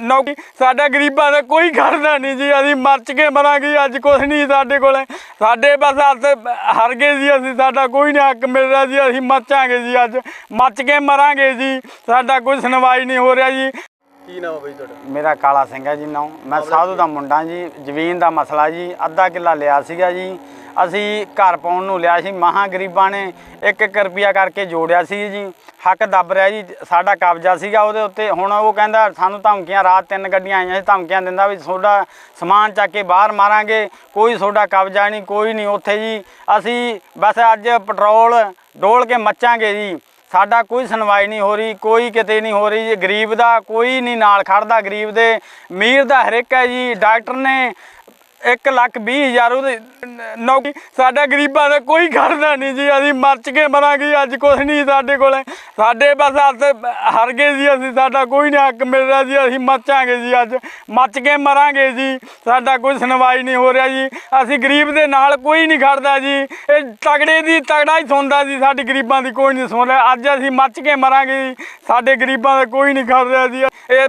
ਨੌਕਰੀ ਸਾਡਾ ਗਰੀਬਾਂ ਦਾ ਕੋਈ ਖੜਦਾ ਨਹੀਂ ਜੀ ਅਸੀਂ ਮਰਚ ਕੇ ਮਰਾਂਗੇ ਜੀ, ਅੱਜ ਕੁਛ ਨਹੀਂ ਸਾਡੇ ਕੋਲੇ। ਸਾਡੇ ਬਸ ਹੱਥ ਹਰ ਗਏ ਜੀ ਅਸੀਂ ਸਾਡਾ ਕੋਈ ਨਹੀਂ ਹੱਕ ਮਿਲ ਰਿਹਾ ਜੀ ਅਸੀਂ ਮਰਚਾਂਗੇ ਜੀ ਅੱਜ। ਮੱਚ ਕੇ ਮਰਾਂਗੇ ਜੀ ਸਾਡਾ ਕੋਈ ਸੁਣਵਾਈ ਨਹੀਂ ਹੋ ਰਿਹਾ ਜੀ। ਕੀ ਨਾਮ ਹੈ ਬਈ ਤੁਹਾਡਾ? ਮੇਰਾ ਕਾਲਾ ਸਿੰਘ ਹੈ ਜੀ ਨਾਮ ਮੈਂ ਸਾਧੂ ਦਾ ਮੁੰਡਾ ਜੀ ਜ਼ਮੀਨ ਦਾ ਮਸਲਾ ਜੀ ਅੱਧਾ ਕਿੱਲਾ ਲਿਆ ਸੀਗਾ ਜੀ। ਅਸੀਂ ਘਰ ਪਾਉਣ ਨੂੰ ਲਿਆ ਸੀ ਮਹਾ ਗਰੀਬਾਂ ਨੇ ਇੱਕ ਇੱਕ ਰੁਪਿਆ ਕਰਕੇ ਜੋੜਿਆ ਸੀ ਜੀ। ਹੱਕ ਦੱਬ ਰਿਹਾ ਜੀ, ਸਾਡਾ ਕਬਜ਼ਾ ਸੀਗਾ ਉਹਦੇ ਉੱਤੇ। ਹੁਣ ਉਹ ਕਹਿੰਦਾ, ਸਾਨੂੰ ਧਮਕੀਆਂ, ਰਾਤ ਤਿੰਨ ਗੱਡੀਆਂ ਆਈਆਂ ਸੀ, ਧਮਕੀਆਂ ਦਿੰਦਾ ਵੀ ਤੁਹਾਡਾ ਸਮਾਨ ਚੱਕ ਕੇ ਬਾਹਰ ਮਾਰਾਂਗੇ। ਕੋਈ ਤੁਹਾਡਾ ਕਬਜ਼ਾ ਨਹੀਂ, ਕੋਈ ਨਹੀਂ ਉੱਥੇ ਜੀ। ਅਸੀਂ ਬਸ ਅੱਜ ਪੈਟਰੋਲ ਡੋਲ ਕੇ ਮੱਚਾਂਗੇ ਜੀ। ਸਾਡਾ ਕੋਈ ਸੁਣਵਾਈ ਨਹੀਂ ਹੋ ਰਹੀ, ਕੋਈ ਕਿਤੇ ਨਹੀਂ ਹੋ ਰਹੀ। ਜੀ ਗਰੀਬ ਦਾ ਕੋਈ ਨਹੀਂ ਨਾਲ ਖੜਦਾ, ਗਰੀਬ ਦੇ, ਅਮੀਰ ਦਾ ਹਰ ਇੱਕ ਹੈ ਜੀ। ਡਾਕਟਰ ਨੇ 1 ਲੱਖ 20 ਹਜ਼ਾਰ ਉਹਦੇ ਨੌਕਰੀ। ਸਾਡਾ ਗਰੀਬਾਂ ਦਾ ਕੋਈ ਖੜਦਾ ਨਹੀਂ ਜੀ। ਅਸੀਂ ਮਰਚ ਕੇ ਮਰਾਂਗੇ, ਅੱਜ ਕੁਛ ਨਹੀਂ ਸਾਡੇ ਕੋਲੇ। ਸਾਡੇ ਬਸ ਹੱਥ ਹਰ ਗਏ ਜੀ ਅਸੀਂ। ਸਾਡਾ ਕੋਈ ਨਹੀਂ ਹੱਕ ਮਿਲ ਰਿਹਾ ਜੀ। ਅਸੀਂ ਮਰਚਾਂਗੇ ਜੀ ਅੱਜ। ਮੱਚ ਕੇ ਮਰਾਂਗੇ ਜੀ। ਸਾਡਾ ਕੋਈ ਸੁਣਵਾਈ ਨਹੀਂ ਹੋ ਰਿਹਾ ਜੀ। ਅਸੀਂ ਗਰੀਬ ਦੇ ਨਾਲ ਕੋਈ ਨਹੀਂ ਖੜਦਾ ਜੀ। ਇਹ ਤਗੜੇ ਦੀ ਤਗੜਾ ਹੀ ਸੁਣਦਾ ਜੀ। ਸਾਡੇ ਗਰੀਬਾਂ ਦੀ ਕੋਈ ਨਹੀਂ ਸੁਣ ਰਿਹਾ। ਅੱਜ ਅਸੀਂ ਮੱਚ ਕੇ ਮਰਾਂਗੇ ਜੀ। ਸਾਡੇ ਗਰੀਬਾਂ ਦਾ ਕੋਈ ਨਹੀਂ ਖੜ ਰਿਹਾ ਜੀ। ਇਹ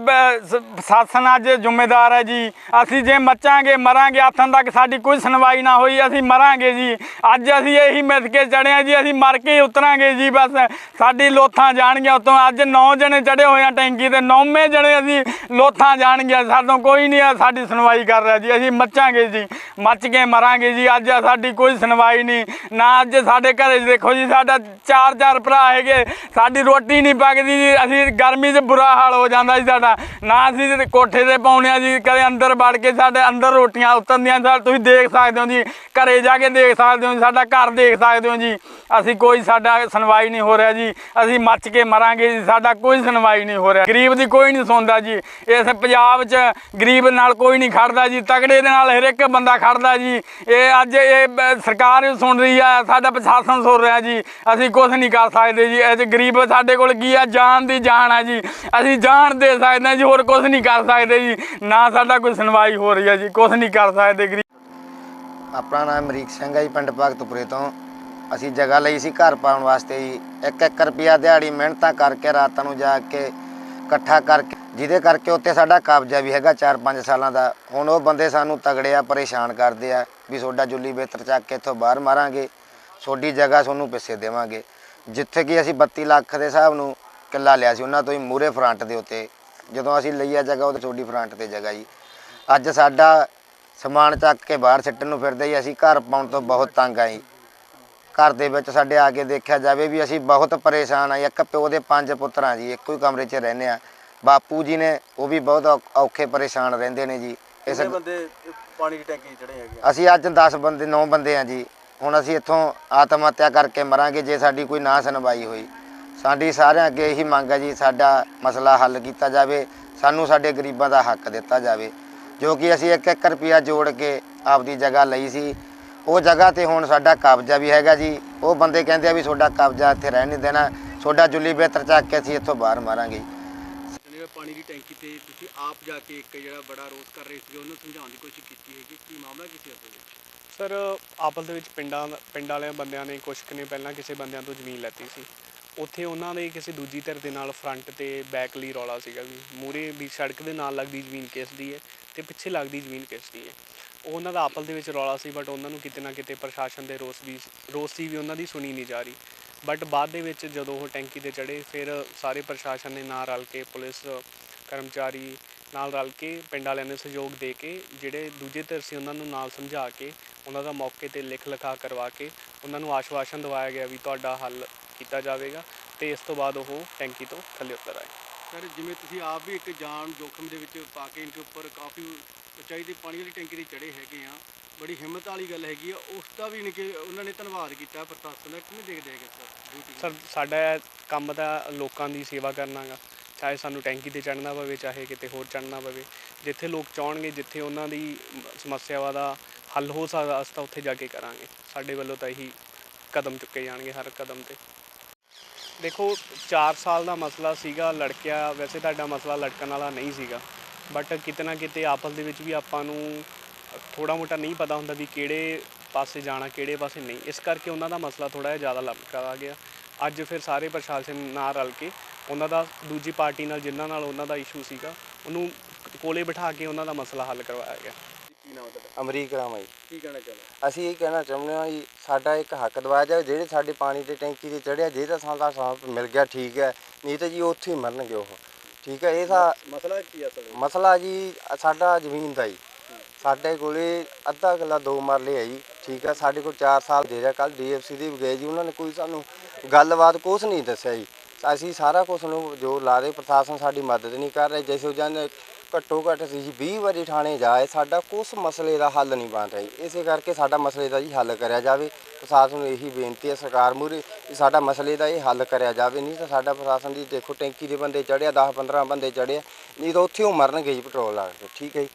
ਸ਼ਾਸਨ ਅੱਜ ਜ਼ਿੰਮੇਦਾਰ ਹੈ ਜੀ। ਅਸੀਂ ਜੇ ਮੱਚਾਂਗੇ ਮਰਾਂਗੇ ਆਥਣ ਤੱਕ ਸਾਡੀ ਕੋਈ ਸੁਣਵਾਈ ਨਾ ਹੋਈ, ਅਸੀਂ ਮਰਾਂਗੇ ਜੀ। ਅੱਜ ਅਸੀਂ ਇਹੀ ਮਿਸ ਕੇ ਚੜਿਆ ਜੀ, ਅਸੀਂ ਮਰ ਕੇ ਹੀ ਉਤਰਾਂਗੇ ਜੀ ਬਸ। ਸਾਡੀ ਲੋਥਾਂ ਜਾਣਗੀਆਂ ਉਤੋਂ। ਅੱਜ 9 ਜਣੇ ਚੜੇ ਹੋਏ ਆ ਟੈਂਕੀ ਤੇ, ਨੌਵੇਂ ਜਣੇ ਅਸੀਂ ਲੋਥਾਂ ਜਾਣਗੀਆਂ। ਸਾਡੋਂ ਕੋਈ ਨਹੀਂ ਸਾਡੀ ਸੁਣਵਾਈ ਕਰ ਰਿਹਾ ਜੀ, ਅਸੀਂ ਮੱਚਾਂਗੇ ਜੀ। ਮੱਚ ਕੇ ਮਰਾਂਗੇ ਜੀ। ਅੱਜ ਸਾਡੀ ਕੋਈ ਸੁਣਵਾਈ ਨਹੀਂ। ਨਾ ਅੱਜ ਸਾਡੇ ਘਰੇ ਦੇਖੋ ਜੀ, ਸਾਡਾ ਚਾਰ ਚਾਰ ਭਰਾ ਹੈਗੇ। ਸਾਡੀ ਰੋਟੀ ਨਹੀਂ ਪੱਕਦੀ ਜੀ। ਅਸੀਂ ਗਰਮੀ 'ਚ ਬੁਰਾ ਹਾਲ ਹੋ ਜਾਂਦਾ ਜੀ ਸਾਡਾ। ਨਾ ਅਸੀਂ ਤੇ ਕੋਠੇ ਤੇ ਪਾਉਣੇ ਆ ਜੀ, ਕਦੇ ਅੰਦਰ ਵੜ ਕੇ ਸਾਡੇ ਅੰਦਰ ਰੋਟੀਆਂ ਉਤਰਦੀਆਂ ਸਾ ਤੁਸੀਂ ਦੇਖ ਸਕਦੇ ਹੋ ਜੀ ਘਰੇ ਜਾ ਕੇ ਦੇਖ ਸਕਦੇ ਹੋ ਜੀ, ਸਾਡਾ ਘਰ ਦੇਖ ਸਕਦੇ ਹੋ ਜੀ। ਅਸੀਂ ਕੋਈ ਸਾਡਾ ਸੁਣਵਾਈ ਨਹੀਂ ਹੋ ਰਿਹਾ ਜੀ ਅਸੀਂ ਮੱਚ ਕੇ ਮਰਾਂਗੇ ਜੀ ਸਾਡਾ ਕੋਈ ਸੁਣਵਾਈ ਨਹੀਂ ਹੋ ਰਿਹਾ। ਗਰੀਬ ਦੀ ਕੋਈ ਨਹੀਂ ਸੁਣਦਾ ਜੀ ਇਸ ਪੰਜਾਬ 'ਚ ਗਰੀਬ ਨਾਲ ਕੋਈ ਨਹੀਂ ਖੜਦਾ ਜੀ ਤਗੜੇ ਦੇ ਨਾਲ ਹਰ ਇੱਕ ਬੰਦਾ ਖੜਦਾ ਜੀ। ਇਹ ਅੱਜ ਇਹ ਸਰਕਾਰ ਵੀ ਸੁਣ ਰਹੀ ਆ ਸਾਡਾ ਪ੍ਰਸ਼ਾਸਨ ਸੁਣ ਰਿਹਾ ਜੀ ਅਸੀਂ ਕੁਝ ਨਹੀਂ ਕਰ ਸਕਦੇ ਜੀ ਇਹ ਗਰੀਬ ਸਾਡੇ ਕੋਲ ਕੀ ਆ ਜਾਨ ਦੀ ਜਾਨ ਆ ਜੀ ਅਸੀਂ ਜਾਨ ਦੇ ਸਕਦੇ ਹਾਂ ਜੀ ਹੋਰ ਕੁਝ ਨਹੀਂ ਕਰ ਸਕਦੇ ਜੀ ਨਾ ਸਾਡਾ ਕੋਈ ਸੁਣਵਾਈ ਹੋ ਰਹੀ ਹੈ ਜੀ ਕੁਝ ਨਹੀਂ ਕਰ ਸਕਦੇ ਗਰੀਬ। ਆਪਣਾ ਨਾਮ ਅਮਰੀਕ ਸਿੰਘ ਹੈ ਜੀ, ਪਿੰਡ ਭਗਤਪੁਰੇ ਤੋਂ। ਅਸੀਂ ਜਗ੍ਹਾ ਲਈ ਸੀ ਘਰ ਪਾਉਣ ਵਾਸਤੇ ਜੀ। 1-1 ਰੁਪਿਆ ਦਿਹਾੜੀ ਮਿਹਨਤਾਂ ਕਰਕੇ ਰਾਤਾਂ ਨੂੰ ਜਾ ਕੇ ਇਕੱਠਾ ਕਰਕੇ, ਜਿਹਦੇ ਕਰਕੇ ਉੱਤੇ ਸਾਡਾ ਕਬਜ਼ਾ ਵੀ ਹੈਗਾ 4-5 ਸਾਲਾਂ ਦਾ। ਹੁਣ ਉਹ ਬੰਦੇ ਸਾਨੂੰ ਤਗੜੇ ਆ, ਪਰੇਸ਼ਾਨ ਕਰਦੇ ਆ ਵੀ ਤੁਹਾਡਾ ਜੁੱਲੀ ਬੇਤਰ ਚੱਕ ਕੇ ਇੱਥੋਂ ਬਾਹਰ ਮਾਰਾਂਗੇ। ਤੁਹਾਡੀ ਜਗ੍ਹਾ ਤੁਹਾਨੂੰ ਪਿੱਛੇ ਦੇਵਾਂਗੇ। ਜਿੱਥੇ ਕਿ ਅਸੀਂ 32 ਲੱਖ ਦੇ ਹਿਸਾਬ ਨੂੰ ਕਿੱਲਾ ਲਿਆ ਸੀ, ਉਹਨਾਂ ਤੋਂ ਹੀ ਮੂਰੇ ਫਰੰਟ ਦੇ ਉੱਤੇ। ਜਦੋਂ ਅਸੀਂ ਲਈ ਆ ਜਗ੍ਹਾ ਉਹਦੇ ਤੁਹਾਡੀ ਫਰੰਟ ਤੇ ਜਗ੍ਹਾ ਜੀ। ਅੱਜ ਸਾਡਾ ਸਮਾਨ ਚੱਕ ਕੇ ਬਾਹਰ ਸਿੱਟਣ ਨੂੰ ਫਿਰਦੇ ਜੀ ਅਸੀਂ ਘਰ ਪਾਉਣ ਤੋਂ ਬਹੁਤ ਤੰਗ ਆ ਜੀ ਘਰ ਦੇ ਵਿੱਚ ਸਾਡੇ ਆ ਕੇ ਦੇਖਿਆ ਜਾਵੇ ਵੀ ਅਸੀਂ ਬਹੁਤ ਪਰੇਸ਼ਾਨ ਆ ਇੱਕ ਪਿਓ ਦੇ ਪੰਜ ਪੁੱਤਰਾਂ ਜੀ ਇੱਕੋ ਹੀ ਕਮਰੇ 'ਚ ਰਹਿੰਦੇ ਆ ਬਾਪੂ ਜੀ ਨੇ ਉਹ ਵੀ ਬਹੁਤ ਔਖੇ ਪਰੇਸ਼ਾਨ ਰਹਿੰਦੇ ਨੇ ਜੀ। ਇਸ ਬੰਦੇ ਪਾਣੀ ਦੀ ਟੈਂਕੀ ਚੜੇ ਹੈਗੇ ਆ? ਅਸੀਂ ਅੱਜ 10 ਬੰਦੇ 9 ਬੰਦੇ ਆ ਜੀ। ਹੁਣ ਅਸੀਂ ਇੱਥੋਂ ਆਤਮ ਹੱਤਿਆ ਕਰਕੇ ਮਰਾਂਗੇ ਜੇ ਸਾਡੀ ਕੋਈ ਨਾ ਸੁਣਵਾਈ ਹੋਈ। ਸਾਡੀ ਸਾਰਿਆਂ ਅੱਗੇ ਇਹੀ ਮੰਗ ਹੈ ਜੀ ਸਾਡਾ ਮਸਲਾ ਹੱਲ ਕੀਤਾ ਜਾਵੇ। ਸਾਨੂੰ ਸਾਡੇ ਗਰੀਬਾਂ ਦਾ ਹੱਕ ਦਿੱਤਾ ਜਾਵੇ। ਜੋ ਕਿ ਅਸੀਂ 1-1 ਰੁਪਿਆ ਜੋੜ ਕੇ ਆਪਦੀ ਜਗ੍ਹਾ ਲਈ ਸੀ। ਉਹ ਜਗ੍ਹਾ ਤੇ ਹੁਣ ਸਾਡਾ ਕਬਜ਼ਾ ਵੀ ਹੈਗਾ ਜੀ। ਉਹ ਬੰਦੇ ਕਹਿੰਦੇ ਆ ਵੀ ਤੁਹਾਡਾ ਕਬਜ਼ਾ ਇੱਥੇ ਰਹਿਣ ਨਹੀਂ ਦੇਣਾ। ਤੁਹਾਡਾ ਜੁੱਲੀ ਬੇਤਰ ਚੱਕ ਕੇ ਅਸੀਂ ਇੱਥੋਂ ਬਾਹਰ ਮਾਰਾਂਗੇ। ਜਿਹੜਾ ਪਾਣੀ ਦੀ ਟੈਂਕੀ ਤੇ ਤੁਸੀਂ ਆਪ ਜਾ ਕੇ ਇੱਕ ਜਿਹੜਾ ਬੜਾ ਰੋਸ ਕਰ ਰਹੇ ਸੀ ਉਹਨੂੰ ਸਮਝਾਉਣ ਦੀ ਕੋਸ਼ਿਸ਼ ਕੀਤੀ ਹੈਗੀ। ਕੀ ਮਾਮਲਾ ਕੀ ਸੀ ਅਸਲ ਵਿੱਚ? ਸਰ ਆਪਸ ਦੇ ਵਿੱਚ ਪਿੰਡਾਂ ਪਿੰਡ ਵਾਲਿਆਂ ਬੰਦਿਆਂ ਨੇ ਕੁਛ ਕੁ ਨੇ ਪਹਿਲਾਂ ਕਿਸੇ ਬੰਦਿਆਂ ਤੋਂ ਜ਼ਮੀਨ ਲੈਤੀ ਸੀ। ਉੱਥੇ ਉਹਨਾਂ ਦੇ ਕਿਸੇ ਦੂਜੀ ਧਿਰ ਦੇ ਨਾਲ ਫਰੰਟ ਤੇ ਬੈਕ ਲਈ ਰੌਲਾ ਸੀਗਾ ਵੀ ਮੂਰੇ ਵੀ ਸੜਕ ਦੇ ਨਾਲ ਲੱਗਦੀ ਜ਼ਮੀਨ ਕਿਸ ਦੀ ਹੈ। ਤੇ ਪਿੱਛੇ ਲੱਗਦੀ ਜ਼ਮੀਨ ਕਿਸ ਦੀ ਹੈ। ਉਹ ਉਹਨਾਂ ਦਾ ਆਪਸ ਦੇ ਵਿੱਚ ਰੌਲਾ ਸੀ ਬਟ ਉਹਨਾਂ ਨੂੰ ਕਿਤੇ ਨਾ ਕਿਤੇ ਪ੍ਰਸ਼ਾਸਨ ਦੇ ਰੋਸ ਵੀ ਰੋਸ ਸੀ ਵੀ ਉਹਨਾਂ ਦੀ ਸੁਣੀ ਨਹੀਂ ਜਾ ਰਹੀ। ਬਟ ਬਾਅਦ ਦੇ ਵਿੱਚ ਜਦੋਂ ਉਹ ਟੈਂਕੀ ਤੇ ਚੜੇ ਫਿਰ ਸਾਰੇ ਪ੍ਰਸ਼ਾਸਨ ਨੇ ਨਾਲ ਰਲ ਕੇ ਪੁਲਿਸ, ਕਰਮਚਾਰੀ ਨਾਲ ਰਲ ਕੇ ਪਿੰਡ ਵਾਲਿਆਂ ਨੇ ਸਹਿਯੋਗ ਦੇ ਕੇ, ਜਿਹੜੇ ਦੂਜੇ ਧਿਰ ਸੀ ਉਹਨਾਂ ਨੂੰ ਨਾਲ ਸਮਝਾ ਕੇ, ਉਹਨਾਂ ਦਾ ਮੌਕੇ ਤੇ ਲਿਖ ਲਿਖਾ ਕਰਵਾ ਕੇ, ਉਹਨਾਂ ਨੂੰ ਆਸ਼ਵਾਸਨ ਦਿਵਾਇਆ ਗਿਆ ਵੀ ਤੁਹਾਡਾ ਹੱਲ ਕੀਤਾ ਜਾਵੇਗਾ ਤੇ ਇਸ ਤੋਂ ਬਾਅਦ ਉਹ ਟੈਂਕੀ ਤੋਂ ਥੱਲੇ ਉਤਰ ਆਏ। ਸਰ ਜਿਵੇਂ ਤੁਸੀਂ ਆਪ ਵੀ ਇੱਕ ਜਾਨ ਜੋਖਮ ਦੇ ਵਿੱਚ ਪਾ ਕੇ ਇਨਕੇ ਉੱਪਰ ਕਾਫੀ ਉਚਾਈ ਤੇ ਪਾਣੀ ਵਾਲੀ ਟੈਂਕੀ ਤੇ ਚੜੇ ਹੈਗੇ ਆ ਬੜੀ ਹਿੰਮਤ ਵਾਲੀ ਗੱਲ ਹੈਗੀ ਆ ਉਸ ਦਾ ਵੀ ਇਨਕੇ ਉਹਨਾਂ ਨੇ ਧੰਨਵਾਦ ਕੀਤਾ ਪ੍ਰਸ਼ਾਸਨ ਦਾ ਕਿਵੇਂ ਦੇਖਦੇ ਹੈਗੇ ਸਰ? ਸਰ ਸਾਡਾ ਕੰਮ ਤਾਂ ਲੋਕਾਂ ਦੀ ਸੇਵਾ ਕਰਨਾ ਗਾ ਚਾਹੇ ਸਾਨੂੰ ਟੈਂਕੀ ਤੇ ਚੜਨਾ ਪਵੇ ਚਾਹੇ ਕਿਤੇ ਹੋਰ ਚੜਨਾ ਪਵੇ ਜਿੱਥੇ ਲੋਕ ਚਾਹਣਗੇ ਜਿੱਥੇ ਉਹਨਾਂ ਦੀ ਸਮੱਸਿਆਵਾਂ ਦਾ ਹੱਲ ਹੋ ਸਕਦਾ ਅਸੀਂ ਤਾਂ ਉੱਥੇ ਜਾ ਕੇ ਕਰਾਂਗੇ। ਸਾਡੇ ਵੱਲੋਂ ਤਾਂ ਇਹੀ ਕਦਮ ਚੁੱਕੇ ਜਾਣਗੇ ਹਰ ਕਦਮ ਤੇ। ਦੇਖੋ 4 ਸਾਲ ਦਾ ਮਸਲਾ ਸੀਗਾ, ਲੜਕਿਆ, ਵੈਸੇ ਤੁਹਾਡਾ ਮਸਲਾ ਲੜਕਣ ਵਾਲਾ ਨਹੀਂ ਸੀਗਾ ਬਟ ਕਿਤੇ ਨਾ ਕਿਤੇ ਆਪਸ ਦੇ ਵਿੱਚ ਵੀ ਆਪਾਂ ਨੂੰ ਥੋੜਾ ਮੋਟਾ ਨਹੀਂ ਪਤਾ ਹੁੰਦਾ ਵੀ ਕਿਹੜੇ ਪਾਸੇ ਜਾਣਾ, ਕਿਹੜੇ ਪਾਸੇ ਨਹੀਂ। ਇਸ ਕਰਕੇ ਉਹਨਾਂ ਦਾ ਮਸਲਾ ਥੋੜਾ ਜਿਹਾ ਜ਼ਿਆਦਾ ਲੰਬਕਾ ਆ ਗਿਆ। ਅੱਜ ਫਿਰ ਸਾਰੇ ਪ੍ਰਸ਼ਾਸਨ ਨਾਲ ਰਲ ਕੇ ਉਹਨਾਂ ਦਾ, ਦੂਜੀ ਪਾਰਟੀ ਨਾਲ, ਜਿਨ੍ਹਾਂ ਨਾਲ ਉਹਨਾਂ ਦਾ ਇਸ਼ੂ ਸੀਗਾ, ਉਹਨੂੰ ਕੋਲੇ ਬਿਠਾ ਕੇ ਉਹਨਾਂ ਦਾ ਮਸਲਾ ਹੱਲ ਕਰਵਾਇਆ ਗਿਆ। ਕੀ ਨਾਮ ਹੈ ਤੁਹਾਡਾ? ਅਮਰੀਕ ਰਾਮ ਹੈ ਜੀ। ਕੀ ਕਹਿਣਾ ਚਾਹੁੰਦੇ ਅਸੀਂ ਇਹ ਕਹਿਣਾ ਚਾਹੁੰਦੇ ਹਾਂ ਜੀ ਸਾਡਾ ਇੱਕ ਹੱਕ ਦਵਾਇਆ ਜਾਵੇ ਜਿਹੜੇ ਸਾਡੇ ਪਾਣੀ ਦੇ ਟੈਂਕੀ ਤੇ ਚੜਿਆ ਜੇ ਤਾਂ ਸਾਡਾ ਸਾਥ ਮਿਲ ਗਿਆ ਠੀਕ ਹੈ। ਨਹੀਂ ਤਾਂ ਜੀ ਉੱਥੇ ਹੀ ਮਰਨਗੇ ਉਹ। ਠੀਕ ਹੈ ਇਹ ਸਾ ਮਸਲਾ ਕੀ ਅਸਲ ਮਸਲਾ ਜੀ ਸਾਡਾ ਜ਼ਮੀਨ ਦਾ ਜੀ। ਸਾਡੇ ਕੋਲੇ ਅੱਧਾ ਕਿੱਲਾ ਦੋ ਮਰਲੇ ਹੈ ਜੀ ਠੀਕ ਹੈ। ਸਾਡੇ ਕੋਲ 4 ਸਾਲ ਦੇ ਰਿਹਾ ਕੱਲ ਡੀਐਫਸੀ ਦੇ ਗਏ ਜੀ ਉਹਨਾਂ ਨੇ ਕੋਈ ਸਾਨੂੰ ਗੱਲਬਾਤ ਕੁਛ ਨਹੀਂ ਦੱਸਿਆ ਜੀ। ਅਸੀਂ ਸਾਰਾ ਕੁਝ ਨੂੰ ਜੋ ਲਾਰੇ ਪ੍ਰਸ਼ਾਸਨ ਸਾਡੀ ਮਦਦ ਨਹੀਂ ਕਰ ਰਿਹਾ ਜਿਸ ਨਾਲ ਘੱਟੋ ਘੱਟ ਅਸੀਂ ਜੀ 20 ਵਾਰੀ ਥਾਣੇ ਜਾਏ, ਸਾਡਾ ਕੁਛ ਮਸਲੇ ਦਾ ਹੱਲ ਨਹੀਂ ਬਣ ਰਿਹਾ। ਜੀ ਇਸੇ ਕਰਕੇ ਸਾਡਾ ਮਸਲੇ ਦਾ ਜੀ ਹੱਲ ਕਰਿਆ ਜਾਵੇ। ਪ੍ਰਸ਼ਾਸਨ ਨੂੰ ਇਹੀ ਬੇਨਤੀ ਹੈ, ਸਰਕਾਰ ਮੂਹਰੇ ਕਿ ਸਾਡਾ ਮਸਲੇ ਦਾ ਇਹ ਹੱਲ ਕਰਿਆ ਜਾਵੇ। ਨਹੀਂ ਤਾਂ ਸਾਡਾ ਪ੍ਰਸ਼ਾਸਨ ਦੀ ਦੇਖੋ, ਟੈਂਕੀ ਦੇ ਬੰਦੇ ਚੜਿਆ 10 15 ਬੰਦੇ ਚੜਿਆ ਨਹੀਂ ਤਾਂ ਉੱਥੇ ਉਹ ਮਰਨਗੇ ਜੀ, ਪੈਟਰੋਲ ਲਾ ਕੇ। ਠੀਕ ਹੈ ਜੀ।